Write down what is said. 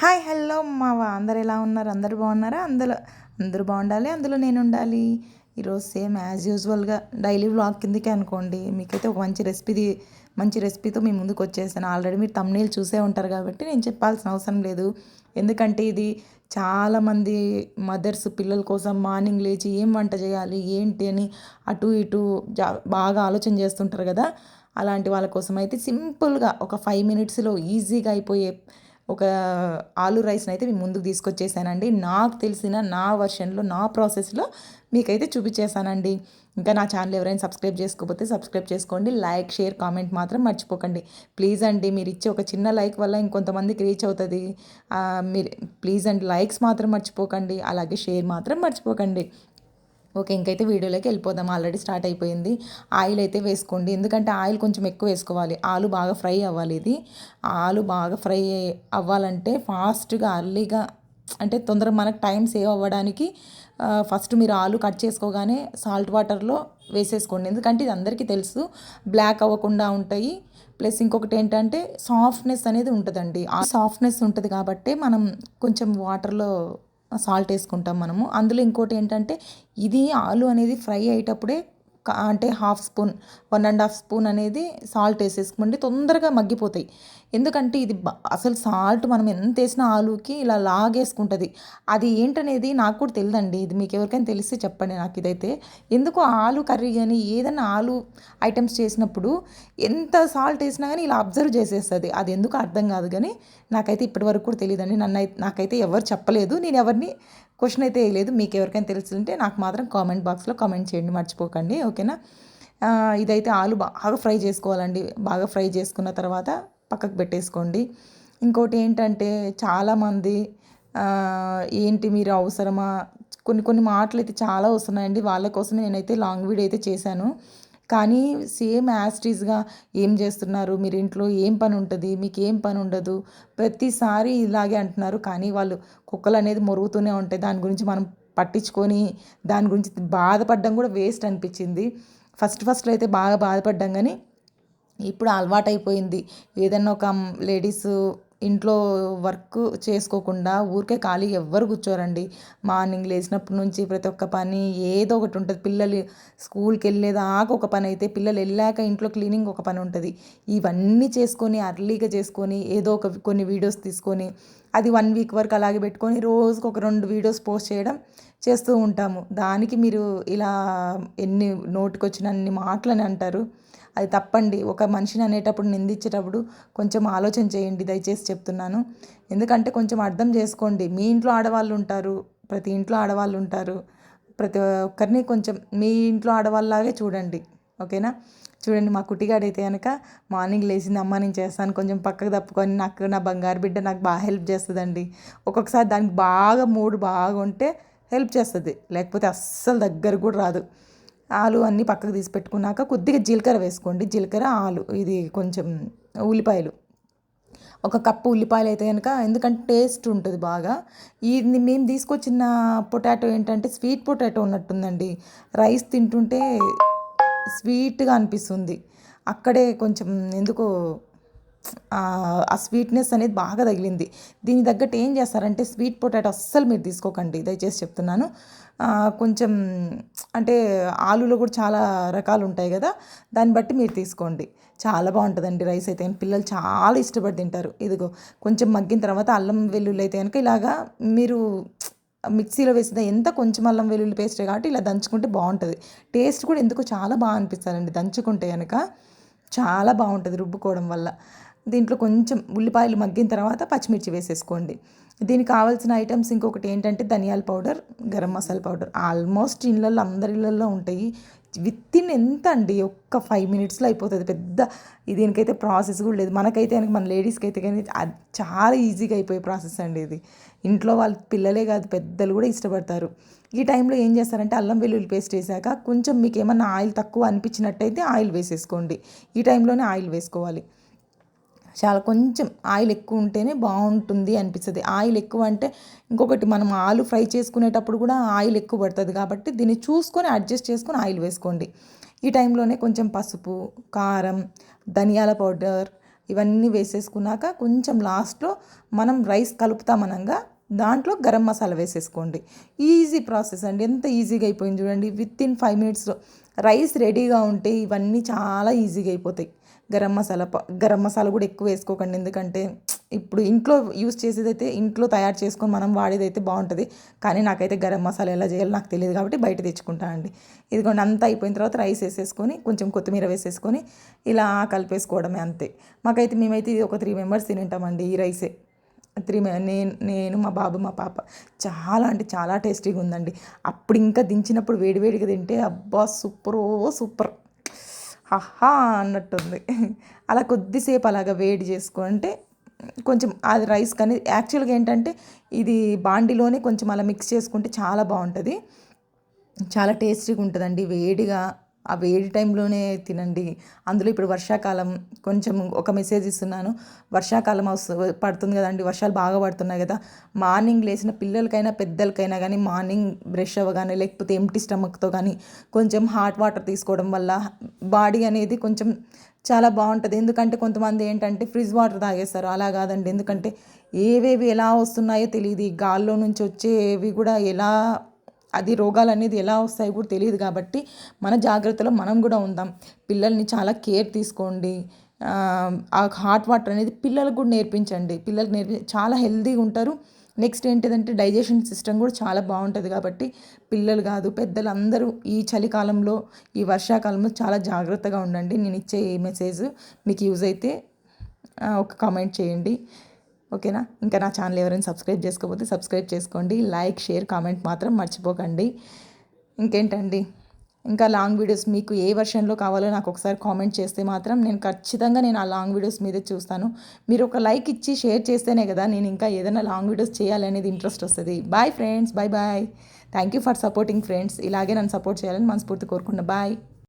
Hi hello మావా అందరు ఎలా ఉన్నారు? అందరు బాగున్నారా? అందులో అందరూ బాగుండాలి అందులో నేను ఉండాలి. ఈరోజు సేమ్ యాజ్ యూజువల్గా డైలీ వ్లాగ్ కిందకే అనుకోండి. మీకైతే ఒక మంచి రెసిపీది మంచి రెసిపీతో మీ ముందుకు వచ్చేసాను. ఆల్రెడీ మీరు తమ్నీళ్ళు చూసే ఉంటారు కాబట్టి నేను చెప్పాల్సిన అవసరం లేదు. ఎందుకంటే ఇది చాలామంది మదర్స్ పిల్లల కోసం మార్నింగ్ లేచి ఏం వంట చేయాలి ఏంటి అని అటు ఇటు బాగా ఆలోచన చేస్తుంటారు కదా. అలాంటి వాళ్ళ కోసం అయితే సింపుల్గా ఒక ఫైవ్ మినిట్స్లో ఈజీగా అయిపోయే ఒక ఆలు రైస్ని అయితే మీ ముందుకు తీసుకొచ్చేసానండి. నాకు తెలిసిన నా వర్షన్లో నా ప్రాసెస్లో మీకైతే చూపించేసానండి ఇంకా నా ఛానల్ ఎవరైనా సబ్స్క్రైబ్ చేసుకోకపోతే సబ్స్క్రైబ్ చేసుకోండి. లైక్ షేర్ కామెంట్ మాత్రం మర్చిపోకండి. ప్లీజ్ అండి మీరు ఇచ్చే ఒక చిన్న లైక్ వల్ల ఇంకొంతమందికి రీచ్ అవుతుంది. మీరు ప్లీజ్ అండి లైక్స్ మాత్రం మర్చిపోకండి. అలాగే షేర్ మాత్రం మర్చిపోకండి. ఓకే ఇంకైతే వీడియోలోకి వెళ్ళిపోదాం. ఆల్రెడీ స్టార్ట్ అయిపోయింది. ఆయిల్ అయితే వేసుకోండి. ఎందుకంటే ఆయిల్ కొంచెం ఎక్కువ వేసుకోవాలి. ఆలు బాగా ఫ్రై అవ్వాలి ఇది. ఆలు బాగా ఫ్రై అవ్వాలంటే ఫాస్ట్గా అర్లీగా అంటే తొందరగా మనకు టైం సేవ్ అవ్వడానికి ఫస్ట్ మీరు ఆలు కట్ చేసుకోగానే సాల్ట్ వాటర్లో వేసేసుకోండి. ఎందుకంటే ఇది అందరికీ తెలుసు. బ్లాక్ అవ్వకుండా ఉంటాయి. ప్లస్ ఇంకొకటి ఏంటంటే సాఫ్ట్నెస్ అనేది ఉంటుందండి. ఆ సాఫ్ట్నెస్ ఉంటుంది కాబట్టి మనం కొంచెం వాటర్లో సాల్ట్ వేసుకుంటాం మనము. అందులో ఇంకోటి ఏంటంటే ఇది ఆలు అనేది ఫ్రై అయ్యేటప్పుడే అంటే half spoon one and half spoon అనేది సాల్ట్ వేసేసుకోండి. తొందరగా మగ్గిపోతాయి. ఎందుకంటే ఇది అసలు సాల్ట్ మనం ఎంత వేసిన ఆలుకి ఇలా లాగేసుకుంటుంది. అది ఏంటనేది నాకు కూడా తెలియదండి ఇది మీకు ఎవరికైనా తెలిస్తే చెప్పండి నాకు ఇదైతే. ఎందుకు ఆలు కర్రీ కానీ ఏదైనా ఆలు ఐటమ్స్ చేసినప్పుడు ఎంత సాల్ట్ వేసినా కానీ ఇలా అబ్జర్వ్ చేసేస్తుంది. అది ఎందుకు అర్థం కాదు కానీ నాకైతే ఇప్పటివరకు కూడా తెలియదండి నన్ను నాకైతే ఎవరు చెప్పలేదు. నేను ఎవరిని క్వశ్చన్ అయితే వేయలేదు మీకు ఎవరికైనా తెలుసుంటే నాకు మాత్రం కామెంట్ బాక్స్లో కామెంట్ చేయండి మర్చిపోకండి ఓకేనా? ఇదైతే ఆలు బాగా ఫ్రై చేసుకోవాలండి బాగా ఫ్రై చేసుకున్న తర్వాత పక్కకు పెట్టేసుకోండి. ఇంకోటి ఏంటంటే చాలామంది ఏంటి మీరు అవసరమా? కొన్ని కొన్ని మాటలు అయితే చాలా వస్తున్నాయండి వాళ్ళ కోసమే నేనైతే లాంగ్ వీడియో అయితే చేశాను. కానీ సేమ్ యాస్టీస్గా ఏం చేస్తున్నారు? మీరు ఇంట్లో ఏం పని ఉంటుంది? మీకు ఏం పని ఉండదు? ప్రతిసారి ఇలాగే అంటున్నారు. కానీ వాళ్ళు కుక్కలు అనేది మొరుగుతూనే ఉంటాయి. దాని గురించి మనం పట్టించుకొని దాని గురించి బాధపడడం కూడా వేస్ట్ అనిపించింది. ఫస్ట్ ఫస్ట్లో అయితే బాగా బాధపడ్డాం కానీ ఇప్పుడు అలవాటైపోయింది. ఏదన్నా ఒక లేడీస్ ఇంట్లో వర్క్ చేసుకోకుండా ఊరికే ఖాళీ ఎవ్వరు కూర్చోరండి. మార్నింగ్ లేచినప్పటి నుంచి ప్రతి ఒక్క పని ఏదో ఒకటి ఉంటుంది. పిల్లలు స్కూల్కి వెళ్ళేదాకా ఒక పని అయితే పిల్లలు వెళ్ళాక ఇంట్లో క్లీనింగ్ ఒక పని ఉంటుంది. ఇవన్నీ చేసుకొని అర్లీగా చేసుకొని ఏదో ఒక కొన్ని వీడియోస్ తీసుకొని అది వన్ వీక్ వరకు అలాగే పెట్టుకొని రోజుకు ఒక రెండు వీడియోస్ పోస్ట్ చేయడం చేస్తూ ఉంటాము. దానికి మీరు ఇలా ఎన్ని నోటికి అన్ని మాటలని అంటారు. అది తప్పండి. ఒక మనిషిని అనేటప్పుడు నిందించేటప్పుడు కొంచెం ఆలోచన చేయండి. దయచేసి చెప్తున్నాను. ఎందుకంటే కొంచెం అర్థం చేసుకోండి. మీ ఇంట్లో ఆడవాళ్ళు ఉంటారు. ప్రతి ఇంట్లో ఆడవాళ్ళు ఉంటారు. ప్రతి ఒక్కరిని కొంచెం మీ ఇంట్లో ఆడవాళ్ళలాగే చూడండి. ఓకేనా? చూడండి మా కుట్టిగాడైతే కనుక మార్నింగ్ లేచింది అమ్మ నేను చేస్తాను. కొంచెం పక్కకు తప్పుకొని నాకు నా బంగారు బిడ్డ నాకు బాగా హెల్ప్ చేస్తుందండి. ఒక్కొక్కసారి దానికి బాగా మూడు బాగా ఉంటే హెల్ప్ చేస్తుంది. లేకపోతే అస్సలు దగ్గర కూడా రాదు. ఆలు అన్నీ పక్కకు తీసి పెట్టుకున్నాక కొద్దిగా జీలకర్ర వేసుకోండి. జీలకర్ర ఆలు ఇది కొంచెం ఉల్లిపాయలు. ఒక కప్పు ఉల్లిపాయలు అయితే కనుక ఎందుకంటే టేస్ట్ ఉంటుంది బాగా. ఇది మేము తీసుకొచ్చిన పొటాటో ఏంటంటే స్వీట్ పొటాటో ఉన్నట్టుందండి. రైస్ తింటుంటే స్వీట్గా అనిపిస్తుంది. అక్కడే కొంచెం ఎందుకో ఆ స్వీట్నెస్ అనేది బాగా తగిలింది. దీని తగ్గట్టు ఏం చేస్తారంటే స్వీట్ పొటాటో అస్సలు మీరు తీసుకోకండి. దయచేసి చెప్తున్నాను. కొంచెం అంటే ఆలులో కూడా చాలా రకాలు ఉంటాయి కదా దాన్ని బట్టి మీరు తీసుకోండి. చాలా బాగుంటుందండి రైస్ అయితే. పిల్లలు చాలా ఇష్టపడి తింటారు. ఇదిగో కొంచెం మగ్గిన తర్వాత అల్లం వెల్లుల్లి అయితే కనుక ఇలాగా మీరు మిక్సీలో వేసిన ఎంత కొంచెం అల్లం వెల్లుల్లి పేస్ట్ కాబట్టి ఇలా దంచుకుంటే బాగుంటుంది. టేస్ట్ కూడా ఎందుకు చాలా బాగా అనిపిస్తారండి దంచుకుంటే కనుక చాలా బాగుంటుంది రుబ్బుకోవడం వల్ల. దీంట్లో కొంచెం ఉల్లిపాయలు మగ్గిన తర్వాత పచ్చిమిర్చి వేసేసుకోండి. దీనికి కావాల్సిన ఐటమ్స్ ఇంకొకటి ఏంటంటే ధనియాల powder garam masala powder. Almost ఇళ్ళల్లో అందరి ఇళ్ళల్లో ఉంటాయి. విత్ ఇన్ ఎంత అండి ఒక్క ఫైవ్ మినిట్స్లో అయిపోతుంది. పెద్ద దీనికైతే ప్రాసెస్ కూడా లేదు. మనకైతే మన లేడీస్కి అయితే కానీ చాలా ఈజీగా అయిపోయే ప్రాసెస్ అండి ఇది. ఇంట్లో వాళ్ళ పిల్లలే కాదు పెద్దలు కూడా ఇష్టపడతారు. ఈ టైంలో ఏం చేస్తారంటే అల్లం వెల్లుల్లి పేస్ట్ వేసాక కొంచెం మీకు ఏమన్నా ఆయిల్ తక్కువ అనిపించినట్టయితే ఆయిల్ వేసేసుకోండి. ఈ టైంలోనే ఆయిల్ వేసుకోవాలి. చాలా కొంచెం ఆయిల్ ఎక్కువ ఉంటేనే బాగుంటుంది అనిపిస్తుంది. ఆయిల్ ఎక్కువ అంటే ఇంకొకటి మనం ఆలు ఫ్రై చేసుకునేటప్పుడు కూడా ఆయిల్ ఎక్కువ పడుతుంది కాబట్టి దీన్ని చూసుకొని అడ్జస్ట్ చేసుకొని ఆయిల్ వేసుకోండి. ఈ టైంలోనే కొంచెం పసుపు కారం ధనియాల పౌడర్ ఇవన్నీ వేసేసుకున్నాక కొంచెం లాస్ట్లో మనం రైస్ కలుపుతామనంగా దాంట్లో గరం మసాలా వేసేసుకోండి. ఈజీ ప్రాసెస్ అండి. ఎంత ఈజీగా అయిపోయింది చూడండి. విత్ ఇన్ ఫైవ్ మినిట్స్లో రైస్ రెడీగా ఉంటే ఇవన్నీ చాలా ఈజీగా అయిపోతాయి. గరం మసాలా గరం మసాలా కూడా ఎక్కువ వేసుకోకండి. ఎందుకంటే ఇప్పుడు ఇంట్లో యూస్ చేసేదైతే ఇంట్లో తయారు చేసుకొని మనం వాడేదైతే బాగుంటుంది. కానీ నాకైతే గరం మసాలా ఎలా చేయాలో నాకు తెలియదు కాబట్టి బయట తెచ్చుకుంటాను అండి. ఇదిగోండి అంతా అయిపోయిన తర్వాత రైస్ వేసేసుకొని కొంచెం కొత్తిమీర వేసేసుకొని ఇలా కలిపేసుకోవడమే అంతే. మాకైతే మేమైతే ఇది ఒక త్రీ మెంబర్స్ తింటామండి ఈ రైసే. త్రీ నేను నేను మా బాబు మా పాప. చాలా అంటే చాలా టేస్టీగా ఉందండి అప్పుడు ఇంకా దించినప్పుడు వేడివేడిగా తింటే అబ్బా సూపర్ సూపర్. హహా అన్నట్టుంది. అలా కొద్దిసేపు అలాగ వేడి చేసుకుంటే కొంచెం అది రైస్ కానీ యాక్చువల్గా ఏంటంటే ఇది బాండిలోనే కొంచెం అలా మిక్స్ చేసుకుంటే చాలా బాగుంటుంది. చాలా టేస్టీగా ఉంటుందండి వేడిగా. ఆ వేడి టైంలోనే తినండి. అందులో ఇప్పుడు వర్షాకాలం కొంచెం ఒక మెసేజ్ ఇస్తున్నాను. వర్షాకాలం పడుతుంది కదండి వర్షాలు బాగా పడుతున్నాయి కదా. మార్నింగ్ లేచిన పిల్లలకైనా పెద్దలకైనా కానీ మార్నింగ్ బ్రష్ అవ్వగానే లేకపోతే ఎంటీ స్టమక్తో కానీ కొంచెం హాట్ వాటర్ తీసుకోవడం వల్ల బాడీ అనేది కొంచెం చాలా బాగుంటుంది. ఎందుకంటే కొంతమంది ఏంటంటే ఫ్రిడ్జ్ వాటర్ తాగేస్తారు. అలా కాదండి. ఎందుకంటే ఏవేవి ఎలా వస్తున్నాయో తెలియదు గాల్లో నుంచి వచ్చేవి కూడా ఎలా అది రోగాలు అనేది ఎలా వస్తాయో కూడా తెలియదు కాబట్టి మన జాగ్రత్తలో మనం కూడా ఉందాం. పిల్లల్ని చాలా కేర్ తీసుకోండి. ఆ హాట్ వాటర్ అనేది పిల్లలకు కూడా నేర్పించండి. పిల్లలకు నేర్పి చాలా హెల్తీగా ఉంటారు. నెక్స్ట్ ఏంటిదంటే డైజెషన్ సిస్టమ్ కూడా చాలా బాగుంటుంది కాబట్టి పిల్లలు కాదు పెద్దలు అందరూ ఈ చలికాలంలో ఈ వర్షాకాలంలో చాలా జాగ్రత్తగా ఉండండి. నేను ఇచ్చే ఈ మెసేజ్ మీకు యూజ్ అయితే ఒక కామెంట్ చేయండి. ఓకేనా? ఇంకా నా ఛానల్ ఎవరైనా సబ్స్క్రైబ్ చేసుకోకపోతే సబ్స్క్రైబ్ చేసుకోండి. లైక్ షేర్ కామెంట్ మాత్రం మర్చిపోకండి. ఇంకేంటండి? ఇంకా లాంగ్ వీడియోస్ మీకు ఏ వర్షన్లో కావాలో నాకు ఒకసారి కామెంట్ చేస్తే మాత్రం నేను ఖచ్చితంగా నేను ఆ లాంగ్ వీడియోస్ మీదే చూస్తాను. మీరు ఒక లైక్ ఇచ్చి షేర్ చేస్తేనే కదా నేను ఇంకా ఏదైనా లాంగ్ వీడియోస్ చేయాలనేది ఇంట్రెస్ట్ వస్తుంది. Bye friends bye bye. Thank you for supporting friends. ఇలాగే నన్ను సపోర్ట్ చేయాలని మనస్ఫూర్తి కోరుకున్నా బాయ్.